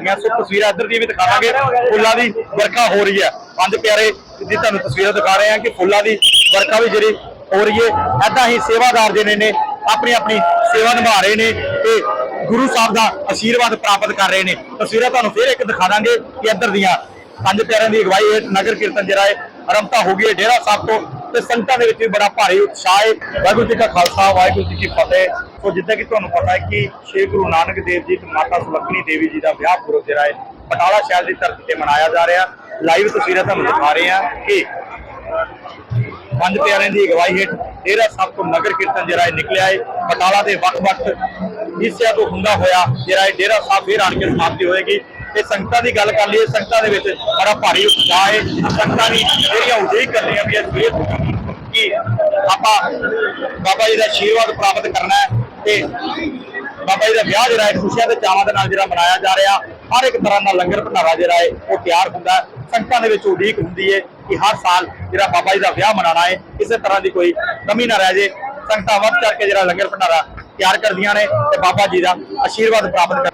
ਦੀਆਂ ਸੋ ਤਸਵੀਰਾਂ ਇੱਧਰ ਦੀ ਵੀ ਦਿਖਾਵਾਂਗੇ। ਫੁੱਲਾਂ ਦੀ ਵਰਖਾ ਹੋ ਰਹੀ ਹੈ। ਪੰਜ ਪਿਆਰੇ ਦੀ ਤੁਹਾਨੂੰ ਤਸਵੀਰਾਂ ਦਿਖਾ ਰਹੇ ਹਾਂ ਕਿ ਫੁੱਲਾਂ ਦੀ ਵਰਖਾ ਵੀ ਜਿਹੜੀ ਹੋ ਰਹੀ ਹੈ। ਐਦਾਂ ਹੀ ਸੇਵਾਦਾਰ ਜਿਹੜੇ ਨੇ ਆਪਣੀ ਆਪਣੀ ਸੇਵਾ ਨਿਭਾ ਰਹੇ ਨੇ ਤੇ ਗੁਰੂ ਸਾਹਿਬ ਦਾ ਆਸ਼ੀਰਵਾਦ ਪ੍ਰਾਪਤ ਕਰ ਰਹੇ ਨੇ। ਤਸਵੀਰਾਂ ਤੁਹਾਨੂੰ ਫੇਰ ਇੱਕ ਦਿਖਾ ਦਾਂਗੇ ਕਿ ਇੱਧਰ ਦੀਆਂ ਪੰਜ ਪਿਆਰਿਆਂ ਦੀ ਅਗਵਾਈ ਹੇਠ ਨਗਰ ਕੀਰਤਨ ਜਿਹੜਾ ਹੈ, ਆਰੰਭਤਾ ਹੋ ਗਈ ਹੈ ਡੇਰਾ ਸਾਹਿਬ ਤੋਂ ਤੇ ਸੰਗਤਾਂ ਦੇ ਵਿੱਚ ਵੀ ਬੜਾ ਭਾਰੀ ਉਤਸ਼ਾਹ ਹੈ। ਵਾਹਿਗੁਰੂ ਜੀ ਕਾ ਖਾਲਸਾ, ਵਾਹਿਗੁਰੂ ਜੀ ਕੀ ਫਤਿਹ। ਸੋ ਜਿੱਦਾਂ ਕਿ ਤੁਹਾਨੂੰ ਪਤਾ ਹੈ ਕਿ ਸ਼੍ਰੀ ਗੁਰੂ ਨਾਨਕ ਦੇਵ ਜੀ ਤੇ ਮਾਤਾ ਸੁਲੱਖਣੀ ਦੇਵੀ ਜੀ ਦਾ ਵਿਆਹ ਪੁਰਬ ਜਿਹੜਾ ਹੈ, ਪਟਾਲਾ ਸ਼ਹਿਰ ਦੀ ਧਰਤੀ ਤੇ ਮਨਾਇਆ ਜਾ ਰਿਹਾ। ਲਾਈਵ ਤਸਵੀਰਾਂ ਤੁਹਾਨੂੰ ਦਿਖਾ ਰਹੇ ਹਾਂ ਕਿ ਪੰਜ ਪਿਆਰਿਆਂ ਦੀ ਅਗਵਾਈ ਹੇਠ ਡੇਰਾ ਸਾਹਿਬ ਤੋਂ ਨਗਰ ਕੀਰਤਨ ਜਿਹੜਾ ਹੈ ਨਿਕਲਿਆ ਹੈ। ਪਟਾਲਾ ਦੇ ਵੱਖ-ਵੱਖ ਹਿੱਸਿਆਂ ਤੋਂ ਹੁੰਦਾ ਹੋਇਆ ਜਿਹੜਾ ਹੈ, ਡੇਰਾ ਸਾਹਿਬ ਫੇਰ ਆਣ ਕੇ ਸਮਾਪਤੀ ਹੋਏਗੀ। ਤੇ ਸੰਗਤਾਂ ਦੀ ਗੱਲ ਕਰ ਲਈਏ, ਸੰਗਤਾਂ ਦੇ ਵਿੱਚ ਬੜਾ ਭਾਰੀ ਉਤਸ਼ਾਹ ਹੈ। ਸੰਗਤਾਂ ਦੀ ਜਿਹੜੀਆਂ ਉਡੀਕ ਕਰਦੀਆਂ ਵੀ ਇਸ ਕਿ ਆਪਾਂ ਬਾਬਾ ਜੀ ਦਾ ਆਸ਼ੀਰਵਾਦ ਪ੍ਰਾਪਤ ਕਰਨਾ ਹੈ ਤੇ ਬਾਬਾ ਜੀ ਦਾ ਵਿਆਹ ਜਿਹੜਾ ਹੈ, ਖੁਸ਼ੀਆਂ ਤੇ ਚਾਵਾਂ ਦੇ ਨਾਲ ਜਿਹੜਾ ਮਨਾਇਆ ਜਾ ਰਿਹਾ, ਹਰ ਇੱਕ ਤਰ੍ਹਾਂ ਦਾ ਲੰਗਰ ਭੰਡਾਰਾ ਜਿਹੜਾ ਹੈ, ਉਹ ਤਿਆਰ ਹੁੰਦਾ ਹੈ। ਸੰਗਤਾਂ ਦੇ ਵਿੱਚ ਉਡੀਕ ਹੁੰਦੀ ਹੈ ਕਿ ਹਰ ਸਾਲ ਜਿਹੜਾ ਬਾਬਾ ਜੀ ਦਾ ਵਿਆਹ ਮਨਾਉਣਾ ਹੈ, ਕਿਸੇ ਤਰ੍ਹਾਂ ਦੀ ਕੋਈ ਕਮੀ ਨਾ ਰਹਿ ਜੇ। ਸੰਗਤਾਂ ਵੱਧ ਚੜ ਕੇ ਜਿਹੜਾ ਲੰਗਰ ਭੰਡਾਰਾ ਤਿਆਰ ਕਰਦੀਆਂ ਨੇ ਤੇ ਬਾਬਾ ਜੀ ਦਾ ਆਸ਼ੀਰਵਾਦ ਪ੍ਰਾਪਤ ਕਰ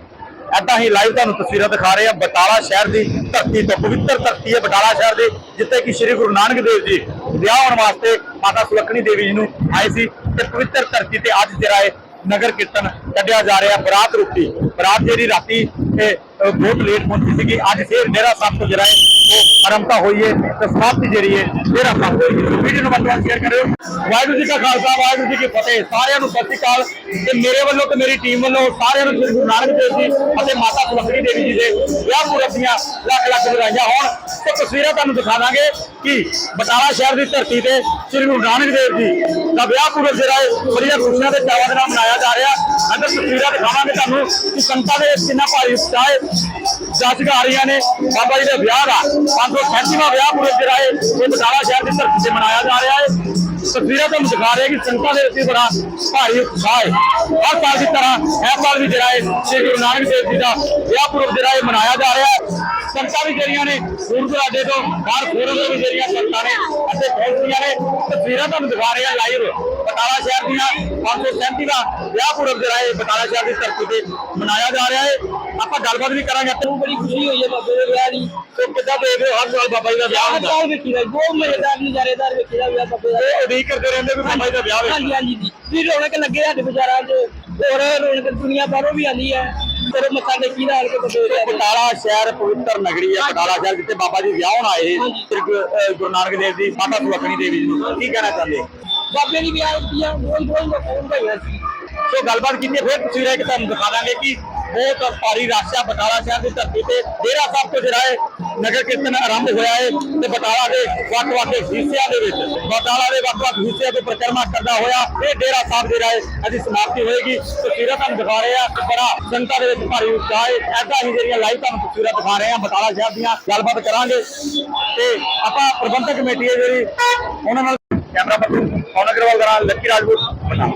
ਏਦਾਂ ਹੀ ਲਾਈਵ ਤੁਹਾਨੂੰ ਤਸਵੀਰਾਂ ਦਿਖਾ ਰਹੇ ਹਾਂ ਬਟਾਲਾ ਸ਼ਹਿਰ ਦੀ ਧਰਤੀ ਤੋਂ ਪਵਿੱਤਰ ਧਰਤੀ ਹੈ ਬਟਾਲਾ ਸ਼ਹਿਰ ਦੀ, ਜਿੱਥੇ ਕਿ ਸ੍ਰੀ ਗੁਰੂ ਨਾਨਕ ਦੇਵ ਜੀ ਵਿਆਹ ਹੋਣ ਵਾਸਤੇ ਮਾਤਾ ਸੁਲੱਖਣੀ ਦੇਵੀ ਜੀ ਨੂੰ ਆਏ ਸੀ ਤੇ ਪਵਿੱਤਰ ਧਰਤੀ ਤੇ ਅੱਜ ਜਿਹੜਾ ਹੈ ਨਗਰ ਕੀਰਤਨ ਕੱਢਿਆ ਜਾ ਰਿਹਾ ਬਰਾਤ ਰੂਪੀ। ਬਰਾਤ ਜਿਹੜੀ ਰਾਤੀ ਇਹ, ਬਹੁਤ ਲੇਟ ਪਹੁੰਚੀ ਸੀਗੀ। ਅੱਜ ਫੇਰ ਡੇਰਾ ਸਾਹਿਬ ਤੋਂ ਜਿਹੜਾ ਹੈ ਉਹ ਆਰੰਭਤਾ ਹੋਈ ਹੈ ਤੇ ਸਮਾਪਤੀ ਜਿਹੜੀ ਹੈ ਡੇਰਾ ਸਾਹਿਬ ਹੋਈ ਹੈ। ਵੀਡੀਓ ਨੂੰ ਵੱਧ ਸ਼ੇਅਰ ਕਰਿਓ। ਵਾਹਿਗੁਰੂ ਜੀ ਕਾ ਖਾਲਸਾ ਵਾਹਿਗੁਰੂ ਜੀ ਕੀ ਫਤਿਹ। ਸਾਰਿਆਂ ਨੂੰ ਸਤਿ ਸ਼੍ਰੀ ਅਕਾਲ। ਤੇ ਮੇਰੇ ਵੱਲੋਂ ਤੇ ਮੇਰੀ ਟੀਮ ਵੱਲੋਂ ਸਾਰਿਆਂ ਨੂੰ ਸ੍ਰੀ ਗੁਰੂ ਨਾਨਕ ਦੇਵ ਜੀ ਅਤੇ ਮਾਤਾ ਸੁਲੱਖਣੀ ਦੇਵੀ ਜੀ ਦੇ ਵਿਆਹ ਪੂਰਬ ਦੀਆਂ ਲੱਖ ਲੱਖ ਵਧਾਈਆਂ ਹੋਣ। ਤੇ ਤਸਵੀਰਾਂ ਤੁਹਾਨੂੰ ਦਿਖਾ ਦਾਂਗੇ ਕਿ ਬਟਾਲਾ ਸ਼ਹਿਰ ਦੀ ਧਰਤੀ ਤੇ ਸ੍ਰੀ ਗੁਰੂ ਨਾਨਕ ਦੇਵ ਜੀ ਦਾ ਵਿਆਹ ਪੂਰਬ ਜਿਹੜਾ ਹੈ ਬੜੀਆਂ ਖੁਸ਼ੀਆਂ ਦੇ ਚਾਵਾਂ ਦੇ ਨਾਲ ਮਨਾਇਆ ਜਾ ਰਿਹਾ। ਅੰਦਰ ਤਸਵੀਰਾਂ ਦਿਖਾਵਾਂਗੇ ਤੁਹਾਨੂੰ ਕਿ ਸੰਗਤਾਂ ਦੇ ਕਿੰਨਾ ਭਾਰੀ ਉਤਸ਼ਾਹ ਜੱਜ ਆ ਨੇ। ਬਾਬਾ ਜੀ ਦੇ ਵਿਆਹ ਦਾ 537ਵਾਂ ਵਿਆਹ ਪੁਰਬ ਜਿਹੜਾ ਹੈ ਇਹ ਬਟਾਲਾ ਸ਼ਹਿਰ ਦੀ ਧਰਤੀ ਤੇ ਮਨਾਇਆ ਜਾ ਰਿਹਾ ਹੈ। ਤਸਵੀਰਾਂ ਤੁਹਾਨੂੰ ਦਿਖਾ ਰਿਹਾ ਕਿ ਸੰਗਤਾਂ ਦੇ ਵਿੱਚ ਬੜਾ ਭਾਰੀ ਉਤਸ਼ਾਹ ਹੈ। ਹਰ ਸਾਲ ਦੀ ਤਰ੍ਹਾਂ ਇਹ ਸਾਲ ਵੀ ਜਿਹੜਾ ਹੈ ਸ੍ਰੀ ਗੁਰੂ ਨਾਨਕ ਦੇਵ ਜੀ ਦਾ ਵਿਆਹ ਪੁਰਬ ਜਿਹੜਾ ਹੈ ਮਨਾਇਆ ਜਾ ਰਿਹਾ ਹੈ। ਸੰਗਤਾਂ ਵੀ ਜਿਹੜੀਆਂ ਨੇ ਦੂਰ ਦੁਰਾਡੇ ਤੋਂ ਬਾਹਰ ਫੋਰਨ ਤੋਂ ਵੀ ਜਿਹੜੀਆਂ ਸੰਗਤਾਂ ਨੇ ਅਤੇ ਪਹੁੰਚੀਆਂ ਨੇ, ਤਸਵੀਰਾਂ ਤੁਹਾਨੂੰ ਦਿਖਾ ਰਿਹਾ ਲਾਈਵ ਬਟਾਲਾ ਸ਼ਹਿਰ ਦੀਆਂ 537ਵਾਂ ਵਿਆਹ ਪੁਰਬ ਜਿਹੜਾ ਹੈ। ਬਟਾਲਾ ਸ਼ਹਿਰ ਦੀ ਧਰਤੀ ਤੇ ਮਨਾਇਆ ਜਾ ਰਿਹਾ ਹੈ। ਆਪਾਂ ਗੱਲਬਾਤ ਵੀ ਕਰਾਂਗੇ। ਤੇ ਬੜੀ ਖੁਸ਼ੀ ਹੋਈ ਹੈ ਬਾਬੇ ਦੇ ਵਿਆਹ ਦੀ। ਤੇ ਕਿੱਦਾਂ ਦੇਖਦੇ ਹੋ ਹਰ ਸਾਲ ਬਾਬਾ ਜੀ ਦਾ ਵਿਆਹ ਹੁੰਦਾ? ਸਾਲ ਵੇਖੀ ਦਾ ਬਹੁਤ ਮਜ਼ੇਦਾਰ ਨਜ਼ਾਰੇਦਾਰ ਵੇਖੀ ਦਾ ਵਿਆਹ ਬਾਬੇ ਦਾ। ਤੇ ਉਡੀਕ ਕਰਦੇ ਰਹਿੰਦੇ ਵੀ ਬਾਬਾ ਜੀ ਦਾ ਵਿਆਹ ਵੇਖਣਾ। ਹਾਂਜੀ ਹਾਂਜੀ ਜੀ। ਵੀ ਰੌਣਕ ਲੱਗੇ ਸਾਡੇ ਬਾਜ਼ਾਰਾਂ 'ਚ। ਹੋਰ ਰੌਣਕ ਦੁਨੀਆ ਬਾਹਰੋਂ ਵੀ ਆਉਂਦੀ ਹੈ। ਫਿਰ ਮੱਥਾ ਟੇਕੀ ਦਾ ਆਣ ਕੇ ਦੇ ਦੇ। ਬਟਾਲਾ ਸ਼ਹਿਰ ਪਵਿੱਤਰ ਨਗਰੀ ਹੈ। ਬਟਾਲਾ ਸ਼ਹਿਰ ਜਿੱਥੇ ਬਾਬਾ ਜੀ ਵਿਆਹ ਹੋਣ ਆਏ ਗੁਰੂ ਨਾਨਕ ਦੇਵ ਜੀ ਮਾਤਾ ਸੁਲੱਖਣੀ ਦੇਵੀ ਜੀ ਨੂੰ ਕੀ ਕਹਿਣਾ ਚਾਹੁੰਦੇ ਬਾਬੇ ਦੀ ਵਿਆਹ ਦੀਆਂ ਰੋਜ਼ ਰੋਜ਼ ਦਾ ਫੋਨ ਭਾਈਆ ਸੀ। ਸੋ ਗੱਲਬਾਤ ਕੀਤੀ ਫਿਰ ਤਸਵੀਰਾਂ ਇੱਕ ਤੁਹਾਨੂੰ ਦਿਖਾ ਦਾਂਗੇ ਕਿ ਬਹੁਤ ਭਾਰੀ ਰਾਸ਼ਾ ਬਟਾਲਾ ਸ਼ਹਿਰ ਦੀ ਧਰਤੀ ਤੇ। ਡੇਰਾ ਸਾਹਿਬ ਤੋਂ ਜਿਹੜਾ ਹੈ ਨਗਰ ਕੀਰਤਨ ਆਰੰਭ ਹੋਇਆ ਹੈ ਤੇ ਬਟਾਲਾ ਦੇ ਵੱਖ-ਵੱਖ ਹਿੱਸਿਆਂ ਦੇ ਵਿੱਚ, ਬਟਾਲਾ ਦੇ ਵੱਖ-ਵੱਖ ਹਿੱਸਿਆਂ ਤੋਂ ਪ੍ਰਕਰਮਾ ਕਰਦਾ ਹੋਇਆ ਇਹ ਡੇਰਾ ਸਾਹਿਬ ਜਿਹੜਾ ਹੈ ਇਹਦੀ ਸਮਾਪਤੀ ਹੋਏਗੀ। ਤਸਵੀਰਾਂ ਤੁਹਾਨੂੰ ਦਿਖਾ ਰਹੇ ਆ ਬੜਾ ਸੰਗਤਾਂ ਦੇ ਵਿੱਚ ਭਾਰੀ ਉਤਸ਼ਾਹ ਹੈ ਐਦਾਂ ਹੀ ਜਿਹੜੀਆਂ ਲਾਈਵ ਤੁਹਾਨੂੰ ਤਸਵੀਰਾਂ ਦਿਖਾ ਰਹੇ ਆ, ਬਟਾਲਾ ਸ਼ਹਿਰ ਦੀਆਂ ਗੱਲਬਾਤ ਕਰਾਂਗੇ। ਤੇ ਆਪਾਂ ਪ੍ਰਬੰਧਕ ਕਮੇਟੀ ਹੈ ਜਿਹੜੀ, ਉਹਨਾਂ ਨਾਲ ਕੈਮਰਾ ਪਰਸਨ ਪਵਨ ਅਗਰਵਾਲ ਦਾ ਲੱਕੀ ਰਾਜਪੂਤ? ਬਟਾਲਾ